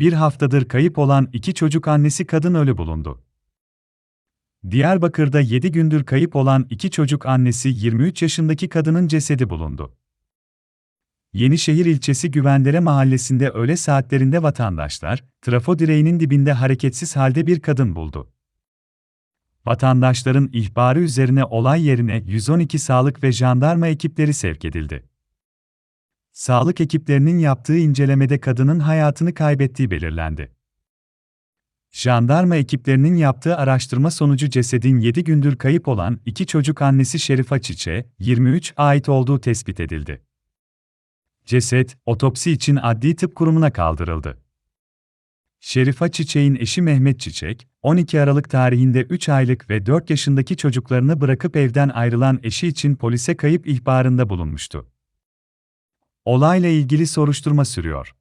Bir haftadır kayıp olan iki çocuk annesi kadın ölü bulundu. Diyarbakır'da 7 gündür kayıp olan iki çocuk annesi 23 yaşındaki kadının cesedi bulundu. Yenişehir ilçesi Güvendere mahallesinde öğle saatlerinde vatandaşlar, trafo direğinin dibinde hareketsiz halde bir kadın buldu. Vatandaşların ihbarı üzerine olay yerine 112 sağlık ve jandarma ekipleri sevk edildi. Sağlık ekiplerinin yaptığı incelemede kadının hayatını kaybettiği belirlendi. Jandarma ekiplerinin yaptığı araştırma sonucu cesedin 7 gündür kayıp olan iki çocuk annesi Şerifa Çiçe, 23, ait olduğu tespit edildi. Ceset, otopsi için Adli Tıp Kurumu'na kaldırıldı. Şerifa Çiçek'in eşi Mehmet Çiçek, 12 Aralık tarihinde 3 aylık ve 4 yaşındaki çocuklarını bırakıp evden ayrılan eşi için polise kayıp ihbarında bulunmuştu. Olayla ilgili soruşturma sürüyor.